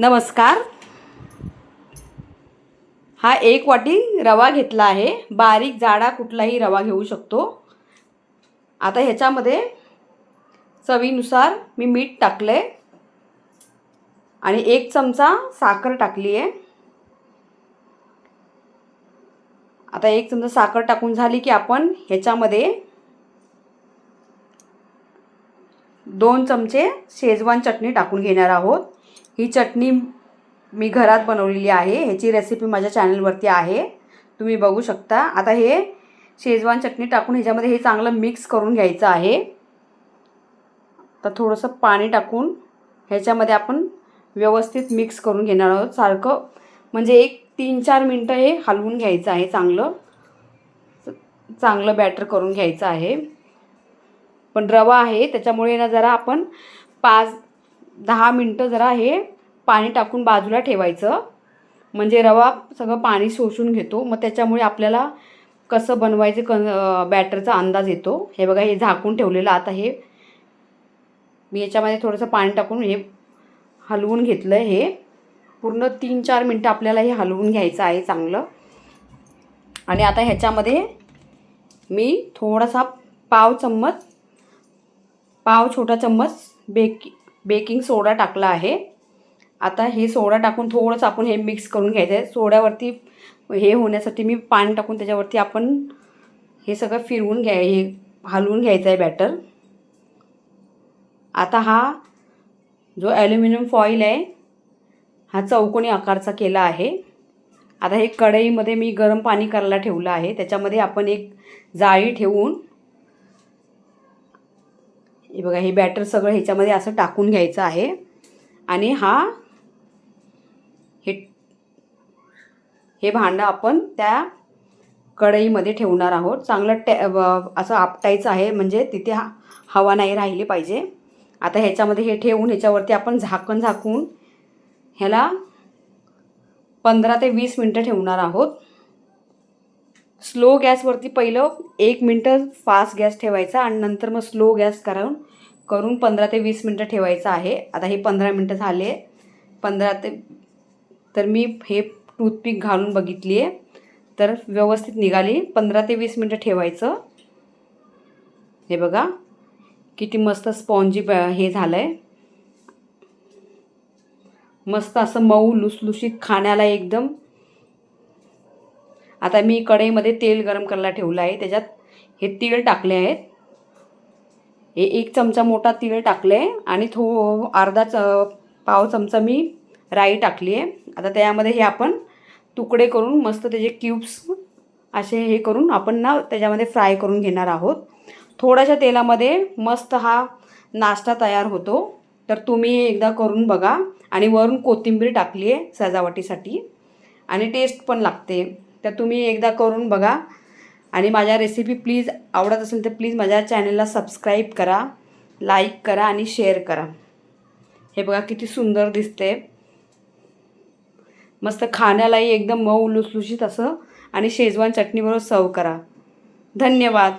नमस्कार. हा एक वाटी रवा घेतला आहे. बारीक जाडा कुठलाही रवा घेऊ शकतो. आता ह्याच्यामध्ये चवीनुसार मी मीठ टाकलं आहे आणि एक चमचा साखर टाकली आहे. आता एक चमचा साखर टाकून झाली की आपण ह्याच्यामध्ये दोन चमचे शेजवान चटणी टाकून घेणार आहोत. ही चटणी मी घरात बनवलेली आहे. ह्याची रेसिपी माझ्या चॅनलवरती आहे. तुम्ही बघू शकता. आता हे शेजवान चटणी टाकून ह्याच्यामध्ये हे चांगलं मिक्स करून घ्यायचं आहे. तर थोडंसं पाणी टाकून ह्याच्यामध्ये आपण व्यवस्थित मिक्स करून घेणार आहोत. सारखं म्हणजे एक तीन चार मिनटं हे हलवून घ्यायचं आहे चांगलं. चांगलं बॅटर करून घ्यायचं आहे. पण रवा आहे त्याच्यामुळे ना जरा आपण पाच दहा मिनटं जरा हे पाणी टाकून बाजूला ठेवायचं. म्हणजे रवा सगळं पाणी शोषून घेतो. मग त्याच्यामुळे आपल्याला कसं बनवायचं क बॅटरचा अंदाज येतो. हे बघा हे झाकून ठेवलेलं आता हे. मी याच्यामध्ये थोडंसं पाणी टाकून हे हलवून घेतलं हे. पूर्ण तीन चार मिनटं आपल्याला हे हलवून घ्यायचं आहे चांगलं. आणि आता ह्याच्यामध्ये मी थोडासा पाव चम्मच पाव छोटा चम्मच बेकी बेकिंग सोडा टाकला आहे. आता हे सोडा टाकून थोडंसं आपण हे मिक्स करून घ्यायचं आहे. सोड्यावरती हे होण्यासाठी मी पाणी टाकून त्याच्यावरती आपण हे सगळं फिरवून घ्या हे हलवून घ्यायचं आहे बॅटर आता हा जो ॲल्युमिनियम फॉईल आहे हा चौकोनी आकारचा केला आहे. आता हे कढईमध्ये मी गरम पाणी करायला ठेवलं आहे. त्याच्यामध्ये आपण एक जाळी ठेवून हे बघा हे बॅटर सगळं ह्याच्यामध्ये असं टाकून घ्यायचं आहे. आणि हा हे हे भांडं आपण त्या कढईमध्ये ठेवणार आहोत. चांगलं टॅ असं आपटायचं आहे म्हणजे तिथे हा हवा नाही राहिली पाहिजे. आता ह्याच्यामध्ये हे ठेवून ह्याच्यावरती आपण झाकण झाकून ह्याला पंधरा ते वीस मिनटं ठेवणार आहोत. स्लो गॅसवरती पहिलं एक मिनटं फास्ट गॅस ठेवायचा आणि नंतर मग स्लो गॅस करून करून पंधरा ते वीस मिनटं ठेवायचं आहे. आता हे पंधरा मिनटं झाले पंधरा ते तर मी हे टूथपिक घालून बघितली आहे. तर व्यवस्थित निघाली. पंधरा ते वीस मिनटं ठेवायचं. हे बघा. किती मस्त स्पॉन्जी ब हे झालं आहे मस्त असं मऊ लुसलुशीत खाण्याला एकदम. आता मी कढईमध्ये तेल गरम करायला ठेवलं आहे. त्याच्यात हे तीळ टाकले आहेत. हे एक चमचा मोठा तीळ टाकले आहे आणि थो अर्धा च पाव चमचा मी राई टाकली आहे. आता त्यामध्ये हे आपण तुकडे करून मस्त त्याचे क्यूब्स असे हे करून आपण ना त्याच्यामध्ये फ्राय करून घेणार आहोत. थोड्याशा तेलामध्ये मस्त हा नाश्ता तयार होतो. तर तुम्ही एकदा करून बघा. आणि वरून कोथिंबीर टाकली आहे सजावटीसाठी. आणि टेस्ट पण लागते. तर तुम्ही एकदा करून बघा. आणि माझ्या रेसिपी प्लीज आवडत असेल तर प्लीज माझ्या चॅनलला सबस्क्राईब करा लाईक करा आणि शेअर करा. हे बघा किती सुंदर दिसते मस्त खाण्यालाही एकदम मऊ लुसलुशीत असं. आणि शेजवान चटणीबरोबर सर्व करा. धन्यवाद.